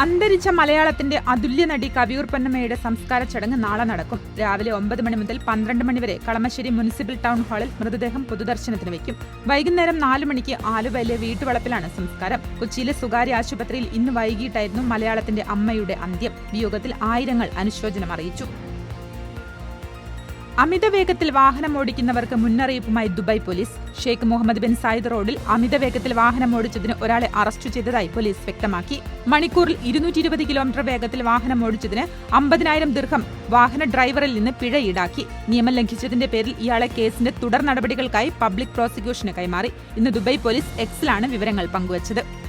അന്തരിച്ച മലയാളത്തിന്റെ അതുല്യ നടി കവിയൂർ പൊന്നമ്മയുടെ സംസ്കാര ചടങ്ങ് നാളെ നടക്കും. രാവിലെ ഒമ്പത് മണി മുതൽ പന്ത്രണ്ട് മണി വരെ കളമശ്ശേരി മുനിസിപ്പൽ ടൗൺ ഹാളിൽ മൃതദേഹം പൊതുദർശനത്തിന് വയ്ക്കും. വൈകുന്നേരം നാലു മണിക്ക് ആലുവയിലെ വീട്ടുവളപ്പിലാണ് സംസ്കാരം. കൊച്ചിയിലെ സ്വകാര്യ ആശുപത്രിയിൽ ഇന്ന് വൈകിട്ടായിരുന്നു മലയാളത്തിന്റെ അമ്മയുടെ അന്ത്യം. വിയോഗത്തിൽ ആയിരങ്ങൾ അനുശോചനം അറിയിച്ചു. അമിത വേഗത്തിൽ വാഹനം ഓടിക്കുന്നവർക്ക് മുന്നറിയിപ്പുമായി Dubai police. Sheikh Mohammed bin Zayed റോഡിൽ അമിത വേഗത്തിൽ വാഹനം ഓടിച്ചതിന് ഒരാളെ അറസ്റ്റ് ചെയ്തതായി പോലീസ് വ്യക്തമാക്കി. മണിക്കൂറിൽ ഇരുന്നൂറ്റി ഇരുപത് കിലോമീറ്റർ വേഗത്തിൽ വാഹനം ഓടിച്ചതിന് അമ്പതിനായിരം ദീർഘം വാഹന ഡ്രൈവറിൽ നിന്ന് പിഴ ഈടാക്കി. നിയമം ലംഘിച്ചതിന്റെ പേരിൽ ഇയാളെ കേസിന്റെ തുടർ നടപടികൾക്കായി പബ്ലിക് പ്രോസിക്യൂഷന് കൈമാറി. ഇന്ന് ദുബായ് പോലീസ് എക്സിലാണ് വിവരങ്ങൾ പങ്കുവച്ചത്.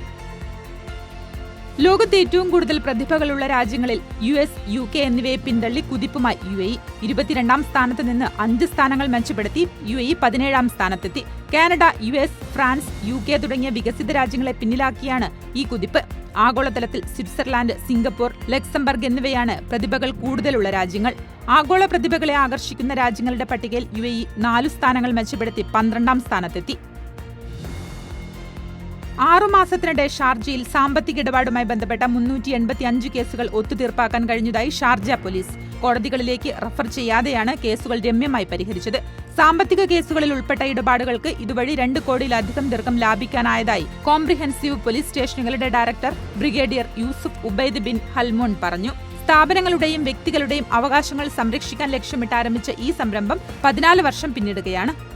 ലോകത്തെ ഏറ്റവും കൂടുതൽ പ്രതിഭകളുള്ള രാജ്യങ്ങളിൽ യു എസ് യു കെ എന്നിവയെ പിന്തള്ളി കുതിപ്പുമായി യു എ ഇരുപത്തിരണ്ടാം സ്ഥാനത്ത് നിന്ന് അഞ്ച് സ്ഥാനങ്ങൾ മെച്ചപ്പെടുത്തി യു എ പതിനേഴാം സ്ഥാനത്തെത്തി. Canada U S France U K തുടങ്ങിയ വികസിത രാജ്യങ്ങളെ പിന്നിലാക്കിയാണ് ഈ കുതിപ്പ്. ആഗോളതലത്തിൽ സ്വിറ്റ്സർലാൻഡ് സിംഗപ്പൂർ ലക്സംബർഗ് എന്നിവയാണ് പ്രതിഭകൾ കൂടുതലുള്ള രാജ്യങ്ങൾ. ആഗോള പ്രതിഭകളെ ആകർഷിക്കുന്ന രാജ്യങ്ങളുടെ പട്ടികയിൽ യു എ നാലു സ്ഥാനങ്ങൾ മെച്ചപ്പെടുത്തി പന്ത്രണ്ടാം സ്ഥാനത്തെത്തി. ആറുമാസത്തിനിടെ ഷാർജയിൽ സാമ്പത്തിക ഇടപാടുമായി ബന്ധപ്പെട്ട മുന്നൂറ്റി എൺപത്തി അഞ്ച് കേസുകൾ ഒത്തുതീർപ്പാക്കാൻ കഴിഞ്ഞതായി ഷാർജ പോലീസ്. കോടതികളിലേക്ക് റഫർ ചെയ്യാതെയാണ് കേസുകൾ രമ്യമായി പരിഹരിച്ചത്. സാമ്പത്തിക കേസുകളിൽ ഉൾപ്പെട്ട ഇടപാടുകൾക്ക് ഇതുവഴി രണ്ട് കോടിയിലധികം ദീർഘം ലാഭിക്കാനായതായി comprehensive police സ്റ്റേഷനുകളുടെ director brigadier Yousuf Obaid bin Halmon പറഞ്ഞു. സ്ഥാപനങ്ങളുടെയും വ്യക്തികളുടെയും അവകാശങ്ങൾ സംരക്ഷിക്കാൻ ലക്ഷ്യമിട്ട് ആരംഭിച്ച ഈ സംരംഭം പതിനാല് വർഷം പിന്നിടുകയാണ്.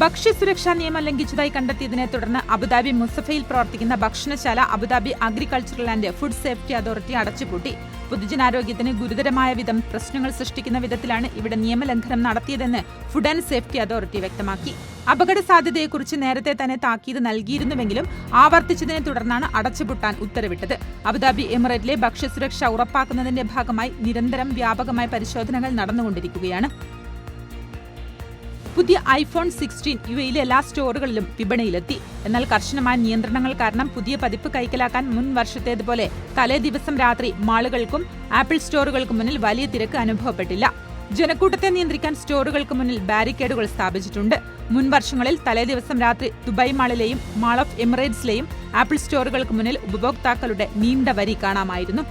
ഭക്ഷ്യസുരക്ഷാ നിയമം ലംഘിച്ചതായി കണ്ടെത്തിയതിനെ തുടർന്ന് അബുദാബി മുസഫയിൽ പ്രവർത്തിക്കുന്ന ഭക്ഷണശാല Abu Dhabi agricultural and food safety authority അടച്ചുപൂട്ടി. പൊതുജനാരോഗ്യത്തിന് ഗുരുതരമായ വിധം പ്രശ്നങ്ങൾ സൃഷ്ടിക്കുന്ന വിധത്തിലാണ് ഇവിടെ നിയമലംഘനം നടത്തിയതെന്ന് ഫുഡ് ആൻഡ് സേഫ്റ്റി അതോറിറ്റി വ്യക്തമാക്കി. അപകട സാധ്യതയെക്കുറിച്ച് നേരത്തെ തന്നെ താക്കീത് നൽകിയിരുന്നുവെങ്കിലും ആവർത്തിച്ചതിനെ തുടർന്നാണ് അടച്ചുപൂട്ടാൻ ഉത്തരവിട്ടത്. അബുദാബി എമിറേറ്റിലെ ഭക്ഷ്യസുരക്ഷ ഉറപ്പാക്കുന്നതിന്റെ ഭാഗമായി നിരന്തരം വ്യാപകമായ പരിശോധനകൾ നടന്നുകൊണ്ടിരിക്കുകയാണ്. പുതിയ ഐഫോൺ സിക്സ്റ്റീൻ യു എയിലെ എല്ലാ സ്റ്റോറുകളിലും വിപണിയിലെത്തി. എന്നാൽ കർശനമായ നിയന്ത്രണങ്ങൾ കാരണം പുതിയ പതിപ്പ് കൈക്കലാക്കാൻ മുൻ വർഷത്തേതുപോലെ തലേ ദിവസം രാത്രി മാളുകൾക്കും ആപ്പിൾ സ്റ്റോറുകൾക്കും മുന്നിൽ വലിയ തിരക്ക് അനുഭവപ്പെട്ടില്ല. ജനക്കൂട്ടത്തെ നിയന്ത്രിക്കാൻ സ്റ്റോറുകൾക്ക് മുന്നിൽ ബാരിക്കേഡുകൾ സ്ഥാപിച്ചിട്ടുണ്ട്. മുൻ വർഷങ്ങളിൽ തലേ ദിവസം രാത്രി ദുബായ് മാളിലെയും മാൾ ഓഫ് എമിറേറ്റ്സിലെയും ആപ്പിൾ സ്റ്റോറുകൾക്ക് മുന്നിൽ ഉപഭോക്താക്കളുടെ നീണ്ട വരി കാണാമായിരുന്നു.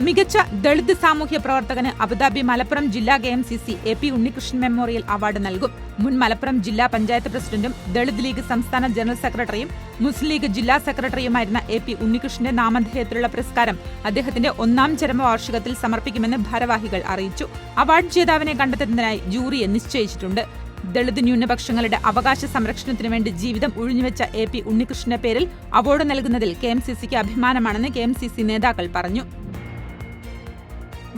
മികച്ച ദളിത് സാമൂഹ്യ പ്രവർത്തകന് അബുദാബി മലപ്പുറം ജില്ലാ K M C C A P Unnikrishnan memorial award നൽകും. മുൻ മലപ്പുറം ജില്ലാ പഞ്ചായത്ത് പ്രസിഡന്റും ദളിത് ലീഗ് സംസ്ഥാന ജനറൽ സെക്രട്ടറിയും മുസ്ലിം ലീഗ് ജില്ലാ സെക്രട്ടറിയുമായിരുന്ന എ പി ഉണ്ണികൃഷ്ണന്റെ നാമധേയത്തിലുള്ള പുരസ്കാരം അദ്ദേഹത്തിന്റെ ഒന്നാം ചരമവാർഷികത്തിൽ സമർപ്പിക്കുമെന്ന് ഭാരവാഹികൾ അറിയിച്ചു. അവാർഡ് ജേതാവിനെ കണ്ടെത്തുന്നതിനായി ജൂറിയെ നിശ്ചയിച്ചിട്ടുണ്ട്. ദളിത് ന്യൂനപക്ഷങ്ങളുടെ അവകാശ സംരക്ഷണത്തിനു വേണ്ടി ജീവിതം ഉഴിഞ്ഞുവെച്ച എ പി ഉണ്ണികൃഷ്ണന്റെ പേരിൽ അവാർഡ് നൽകുന്നതിൽ കെ എം സി സിക്ക് അഭിമാനമാണെന്ന് കെ എം സി സി നേതാക്കൾ പറഞ്ഞു.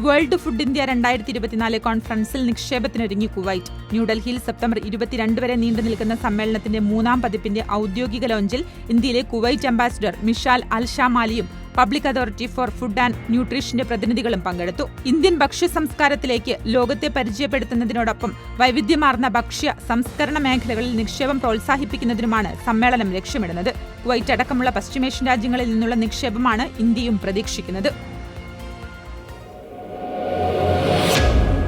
വേൾഡ് ഫുഡ് ഇന്ത്യ രണ്ടായിരത്തി ഇരുപത്തിനാല് കോൺഫറൻസിൽ നിക്ഷേപത്തിനൊരുങ്ങി കുവൈറ്റ്. ന്യൂഡൽഹിയിൽ സെപ്റ്റംബർ ഇരുപത്തിരണ്ട് വരെ നീണ്ടു നിൽക്കുന്ന സമ്മേളനത്തിന്റെ മൂന്നാം പതിപ്പിന്റെ ഔദ്യോഗിക ലോഞ്ചിൽ ഇന്ത്യയിലെ Kuwait ambassador Mishal Al ഷാമാലിയും public authority for food and ന്യൂട്രീഷന്റെ പ്രതിനിധികളും പങ്കെടുത്തു. ഇന്ത്യൻ ഭക്ഷ്യ സംസ്കാരത്തിലേക്ക് ലോകത്തെ പരിചയപ്പെടുത്തുന്നതിനോടൊപ്പം വൈവിധ്യമാർന്ന ഭക്ഷ്യ സംസ്കരണ മേഖലകളിൽ നിക്ഷേപം പ്രോത്സാഹിപ്പിക്കുന്നതിനുമാണ് സമ്മേളനം ലക്ഷ്യമിടുന്നത്. കുവൈറ്റ് അടക്കമുള്ള പശ്ചിമേഷ്യൻ രാജ്യങ്ങളിൽ നിന്നുള്ള നിക്ഷേപമാണ് ഇന്ത്യയും പ്രതീക്ഷിക്കുന്നത്.